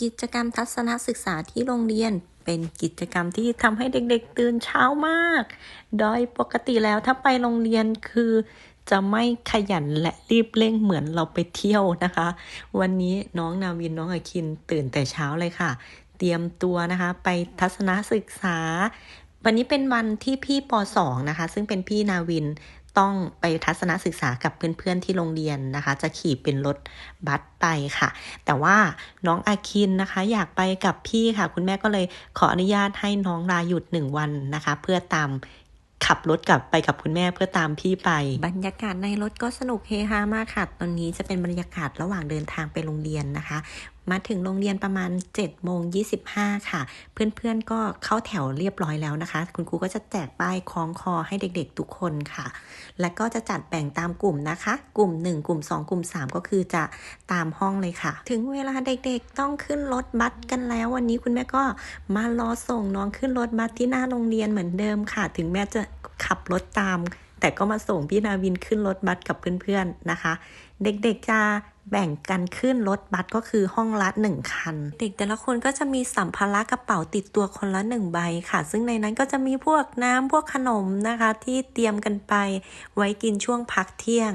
กิจกรรมทัศนศึกษาที่โรงเรียน เป็นกิจกรรมที่ทำให้เด็กๆ ตื่นเช้ามาก โดยปกติแล้วถ้าไปโรงเรียนคือจะไม่ขยันและรีบเร่งเหมือนเราไปเที่ยวนะคะ วันนี้น้องนาวินน้องอาคินตื่นแต่เช้าเลยค่ะ เตรียมตัวนะคะ ไปทัศนศึกษา วันนี้เป็นวันที่พี่ป .2 นะคะ ซึ่งเป็นพี่นาวิน ต้องไปทัศนศึกษากับเพื่อนๆที่โรงเรียนนะคะ จะขี่เป็นรถบัสไปค่ะ แต่ว่าน้องอาคินนะคะ อยากไปกับพี่ค่ะ คุณแม่ก็เลยขออนุญาตให้น้องลาหยุดหนึ่งวันนะคะ เพื่อตามขับรถกลับไปกับคุณแม่เพื่อตามพี่ไป บรรยากาศในรถก็สนุกเฮฮามากค่ะ ตอนนี้จะเป็นบรรยากาศระหว่างเดินทางไปโรงเรียนนะคะมาถึงโรงเรียนประมาณ7โมง25 ค่ะ เพื่อนๆก็เข้าแถวเรียบร้อยแล้วนะคะ คุณครูก็จะแจกป้ายคล้องคอให้เด็กๆทุกคนค่ะ และก็จะจัดแบ่งตามกลุ่มนะคะ กลุ่ม 1 กลุ่ม 2 กลุ่ม 3 ก็คือจะตามห้องเลยค่ะ ถึงเวลาเด็กๆต้องขึ้นรถบัสกันแล้ว วันนี้คุณแม่ก็มารอส่งน้องขึ้นรถบัสที่หน้าโรงเรียนเหมือนเดิมค่ะ ถึงแม้จะขับรถตาม แต่ก็มาส่งพี่นาวินขึ้นรถบัสกับเพื่อนๆนะคะ เด็กๆจะ แบ่งกันขึ้นรถบัสก็คือห้องละหนึ่งคัน เด็กแต่ละคนก็จะมีสัมภาระกระเป๋าติดตัวคนละหนึ่งใบค่ะ ซึ่งในนั้นก็จะมีพวกน้ำพวกขนมนะคะ ที่เตรียมกันไปไว้กินช่วงพักเที่ยง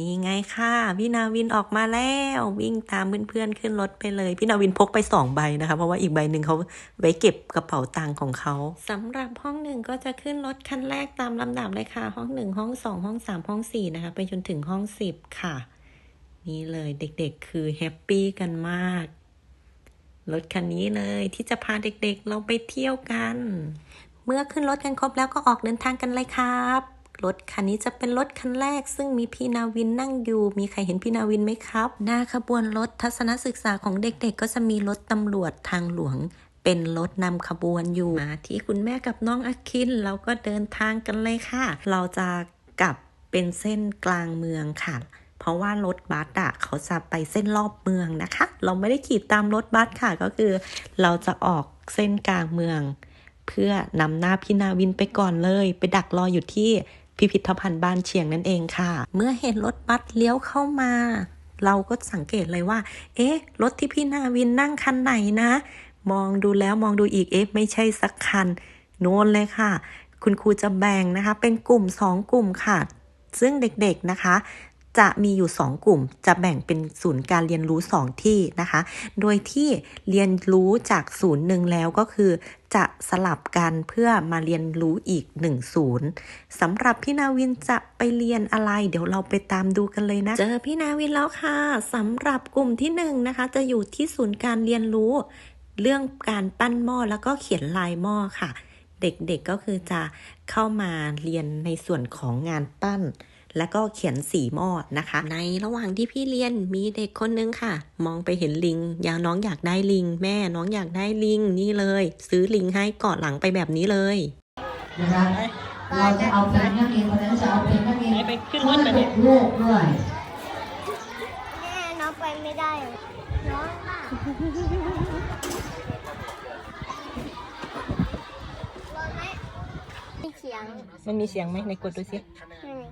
นี่ไงค่ะ พี่นาวินออกมาแล้ววิ่งตามเพื่อนๆขึ้นรถไปเลย พี่นาวินพกไปสองใบนะคะ เพราะว่าอีกใบหนึ่งเขาไว้เก็บกระเป๋าตังค์ของเขาสำหรับห้องหนึ่งก็จะขึ้นรถคันแรกตามลำดับเลยค่ะ ห้องหนึ่งห้องสองห้องสามห้องสี่นะคะไปจนถึงห้องสิบค่ะ นี่เลยเด็กๆ คือแฮปปี้กันมาก รถคันนี้เลยที่จะพาเด็กๆ เราไปเที่ยวกัน เมื่อขึ้นรถกันครบแล้วก็ออกเดินทางกันเลยครับ รถคันนี้จะเป็นรถคันแรก ซึ่งมีพี่นาวินนั่งอยู่ มีใครเห็นพี่นาวินไหมครับ หน้าขบวนรถทัศนศึกษาของเด็กๆ ก็จะมีรถตำรวจทางหลวงเป็นรถนำขบวนอยู่มาที่คุณแม่กับน้องอาคิน เราก็เดินทางกันเลยค่ะ เราจะกลับเป็นเส้นกลางเมืองค่ะ ราะว่ารถบัสอะเขาจะไปเส้นรอบเมืองนะคะ เราไม่ได้ขี่ตามรถบัสค่ะก็คือ เราจะออกเส้นกลางเมือง เพื่อนำหน้าพี่นาวินไปก่อนเลย ไปดักรออยู่ที่พิพิธภัณฑ์บ้านเชียงนั่นเองค่ะ เมื่อเห็นรถบัสเลี้ยวเข้ามา เราก็สังเกตเลยว่า เอ๊ะ รถที่พี่นาวินนั่งคันไหนนะ มองดูแล้วมองดูอีกเอ๊ะไม่ใช่สักคัน โน้นเลยค่ะ คุณครูจะแบ่งนะคะ เป็นกลุ่ม 2 กลุ่มค่ะ ซึ่งเด็กๆนะคะ จะมีอยู่ 2 กลุ่ม จะแบ่งเป็นศูนย์การเรียนรู้ 2 ที่นะคะ โดยที่เรียนรู้จากศูนย์หนึ่งแล้วก็คือ จะสลับกันเพื่อมาเรียนรู้อีก1ศูนย์สำหรับพี่นาวินจะไปเรียนอะไร เดี๋ยวเราไปตามดูกันเลยนะ เจอพี่นาวินแล้วค่ะสำหรับกลุ่มที่1นงนะคะ จะอยู่ที่ศูนย์การเรียนรู้ เรื่องการปั้นหม้อแล้วก็เขียนลายหม้อค่ะ เด็กๆก็คือจะเข้ามาเรียนในส่วนของงานปั้น แล้วก็เขียนสีหม้อนะคะ ในระหว่างที่พี่เรียนมีเด็กคนนึงค่ะ มองไปเห็นลิงอยากน้องอยากได้ลิง แม่น้องอยากได้ลิงนี่เลย ซื้อลิงให้เกาะหลังไปแบบนี้เลยนะครับเราจะเอาเพลงนักเรียนคนนั้นจะเอาเพลงนักเรียนไปขึ้นรถมาเนี่ยลูกด้วยแม่น้องไปไม่ได้เหรอน้องมากบอกไหมมีเสียงมันมีเสียงไหมในกดดูสิ ไม่มี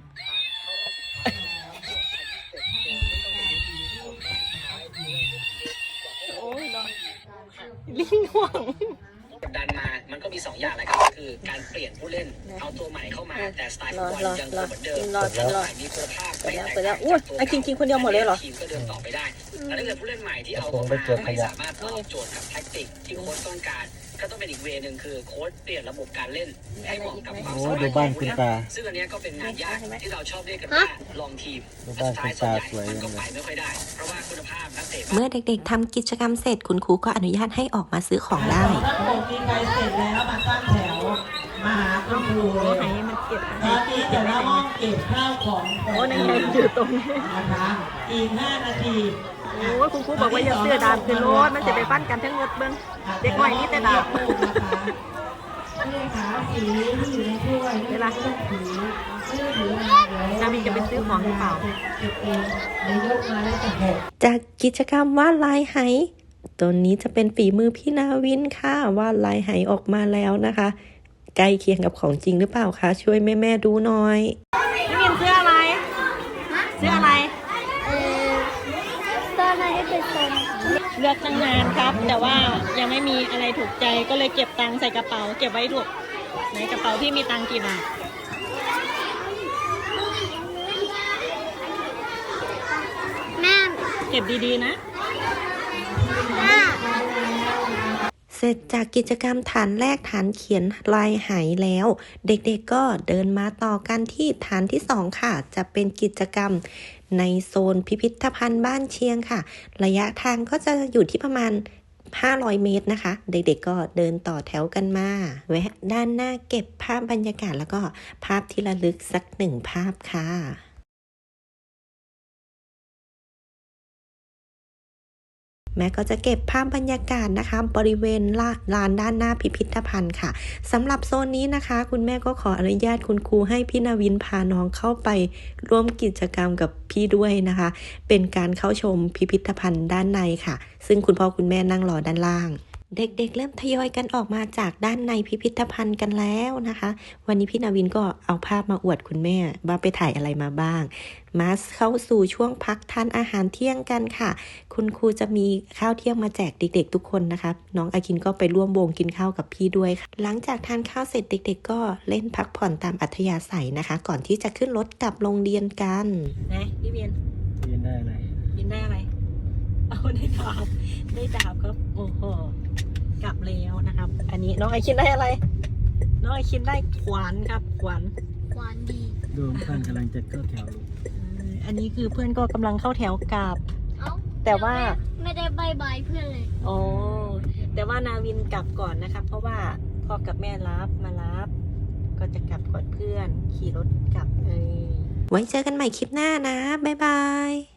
ลิงห่วง กดดันมา มันก็มี2อย่างนะครับก็คือการเปลี่ยนผู้เล่น เอาตัวใหม่เข้ามา แต่สไตล์ฟุตบอลยังคงเหมือนเดิมรอรอตัวใหม่มีคุณภาพไม่แตกเปิดแล้ต่าวงอุ๊ยจากตัวไอ้คิงคิงคนเดียวหมดเลยเหรอ ทีมก็เดินต่อไปได้ แต่ถ้าเกิดผู้เล่นใหม่ที่เอาเข้ามาไม่สามารถตอบโจทย์กับแท็กติกที่โค้ชต้องการ ก็ต้องเป็นอีกเวย์หนึ่งคือโค้ชเปลี่ยนระบบการเล่น ให้เหมาะกับความโอ้สามารถดูบ้านคุณตา ซึ่งอันเนี้ยก็เป็นงานยากที่เราชอบเรียกกันว่าลองทีมดูบ้านคุณตาสวยมันจัก็งเลไปย ไม่ค่อยได้ เพราะว่าคุณภาพนักเตะเมื่อเด็กๆทำกิจกรรมเสร็จคุณครูก็อนุญาตให้ออกมาซื้อของได้ ถ้าผมกินไปเสร็จแล้วมาตั้งแถว มาหาคุณครูเลยไหนมันเก็บตอนนี้แต่ละห้องเก็บข้าวของโอ้นั่นไงอยู่ตรงนี้นะคะอีกห้านาที โอ้ยคุณครูบอกว่าอย่าเสื้อดำคือรถมันจะไปฟันกันทั้งหมดเบิ้งเด็กน่อยนี่แต่ดาบลูกนะคะลูกขาวสีที่อยู่ในถ้วยเวลาลูกถือชื่อถือมาเดี๋ยวนาวินจะไปซื้อของหรือเปล่าเก็บเองเดี๋ยกมาแล้วจะหกจากกิจกรรมวาดลายไหตัวนี้จะเป็นฝีมือพี่นาวินค่ะวาดลายไหออกมาแล้วนะคะใกล้เคียงกับของจริงหรือเปล่าคะช่วยแม่ ๆ ดูหน่อย พี่มินซื้ออะไรซื้ออะไร เออตอนนั้นก็เป็นตอนเลือกตั้งนานครับ แต่ว่ายังไม่มีอะไรถูกใจก็เลยเก็บตังค์ใส่กระเป๋า เก็บไว้ถูกในกระเป๋าพี่มีตังค์กี่บาทแม่เก็บดีๆนะแม่เส ร็จจากกิจกรรมฐานแรกฐานเขียนลายไหแล้ว เด็กๆก็เดินมาต่อกันที่ฐานที่ 2 ค่ะ จะเป็นกิจกรรมในโซนพิพิธภัณฑ์บ้านเชียงค่ะ ระยะทางก็จะอยู่ที่ประมาณ 500 เมตรนะคะ เด็กๆก็เดินต่อแถวกันมาแวะด้านหน้าเก็บภาพบรรยากาศแล้วก็ภาพที่ระลึกสักหนึ่งภาพค่ะ แม่ก็จะเก็บภาพบรรยากาศนะคะ บริเวณลาลานด้านหน้าพิพิธภัณฑ์ค่ะสำหรับโซนนี้นะคะ คุณแม่ก็ขออนุญาตคุณครูให้พี่นาวินพาน้องเข้าไปร่วมกิจกรรมกับพี่ด้วยนะคะ เป็นการเข้าชมพิพิธภัณฑ์ด้านในค่ะ ซึ่งคุณพ่อคุณแม่นั่งรอด้านล่าง เด็กๆ เริ่มทยอยกันออกมาจากด้านในพิพิธภัณฑ์กันแล้วนะคะ วันนี้พี่นาวินก็เอาภาพมาอวดคุณแม่ ว่าไปถ่ายอะไรมาบ้าง มาเข้าสู่ช่วงพักทานอาหารเที่ยงกันค่ะ คุณครูจะมีข้าวเที่ยงมาแจกเด็ก ๆ ทุกคนนะคะ น้องอาคินก็ไปร่วมวงกินข้าวกับพี่ด้วยค่ะ หลังจากทานข้าวเสร็จเด็ก ๆ ก็เล่นพักผ่อนตามอัธยาศัยนะคะ ก่อนที่จะขึ้นรถกลับโรงเรียนกันนะพี่เบียนเรียนได้อะไรบินได้อะไร เอาได้ดาบได้ดาบครับ โอ้โหกลับแล้วนะครับ อันนี้น้องไอคินได้อะไร น้องไอคินได้ขวานครับขวานหวานดีรวมเพื่อนกำลังจะเข้าแถวลูกเอออันนี้คือเพื่อนก็กำลังเข้าแถวกลับเอ้าแต่ว่า ไม่ได้บายบายเพื่อนเลยโอ้แต่ว่านาวินกลับก่อนนะครับ เพราะว่าพ่อกับแม่รับมารับ ก็จะกลับก่อนเพื่อน ขี่รถกลับเลย ไว้เจอกันใหม่คลิปหน้านะ บ๊ายบาย